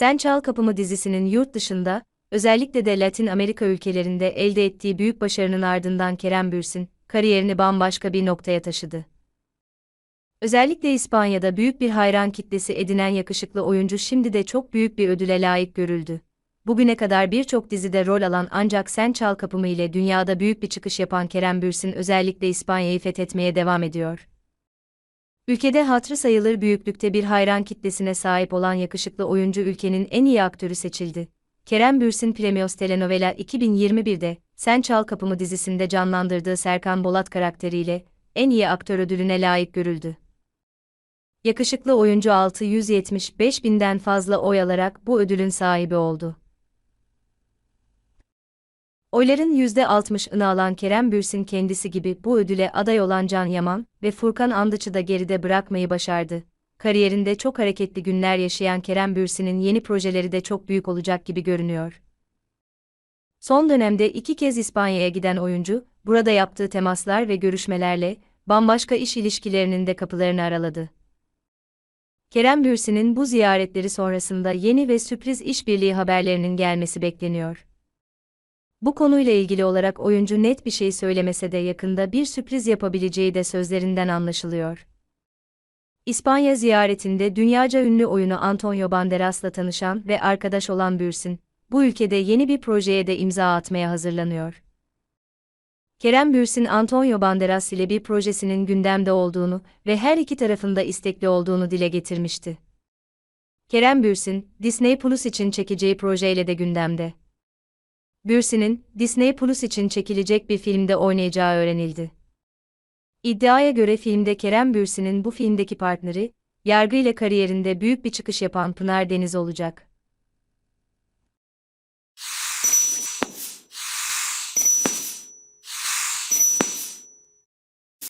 Sen Çal Kapımı dizisinin yurt dışında, özellikle de Latin Amerika ülkelerinde elde ettiği büyük başarının ardından Kerem Bürsin, kariyerini bambaşka bir noktaya taşıdı. Özellikle İspanya'da büyük bir hayran kitlesi edinen yakışıklı oyuncu şimdi de çok büyük bir ödüle layık görüldü. Bugüne kadar birçok dizide rol alan ancak Sen Çal Kapımı ile dünyada büyük bir çıkış yapan Kerem Bürsin özellikle İspanya'yı fethetmeye devam ediyor. Ülkede hatrı sayılır büyüklükte bir hayran kitlesine sahip olan yakışıklı oyuncu ülkenin en iyi aktörü seçildi. Kerem Bürsin Premios Telenovela 2021'de Sen Çal Kapımı dizisinde canlandırdığı Serkan Bolat karakteriyle en iyi aktör ödülüne layık görüldü. Yakışıklı oyuncu 675 binden fazla oy alarak bu ödülün sahibi oldu. Oyların %60'ını alan Kerem Bürsin kendisi gibi bu ödüle aday olan Can Yaman ve Furkan Andıç'ı da geride bırakmayı başardı. Kariyerinde çok hareketli günler yaşayan Kerem Bürsin'in yeni projeleri de çok büyük olacak gibi görünüyor. Son dönemde iki kez İspanya'ya giden oyuncu, burada yaptığı temaslar ve görüşmelerle bambaşka iş ilişkilerinin de kapılarını araladı. Kerem Bürsin'in bu ziyaretleri sonrasında yeni ve sürpriz işbirliği haberlerinin gelmesi bekleniyor. Bu konuyla ilgili olarak oyuncu net bir şey söylemese de yakında bir sürpriz yapabileceği de sözlerinden anlaşılıyor. İspanya ziyaretinde dünyaca ünlü oyunu Antonio Banderas'la tanışan ve arkadaş olan Bürsin, bu ülkede yeni bir projeye de imza atmaya hazırlanıyor. Kerem Bürsin Antonio Banderas ile bir projesinin gündemde olduğunu ve her iki tarafında istekli olduğunu dile getirmişti. Kerem Bürsin, Disney Plus için çekeceği projeyle de gündemde. Bürsin'in Disney Plus için çekilecek bir filmde oynayacağı öğrenildi. İddiaya göre filmde Kerem Bürsin'in bu filmdeki partneri, yargı ile kariyerinde büyük bir çıkış yapan Pınar Deniz olacak.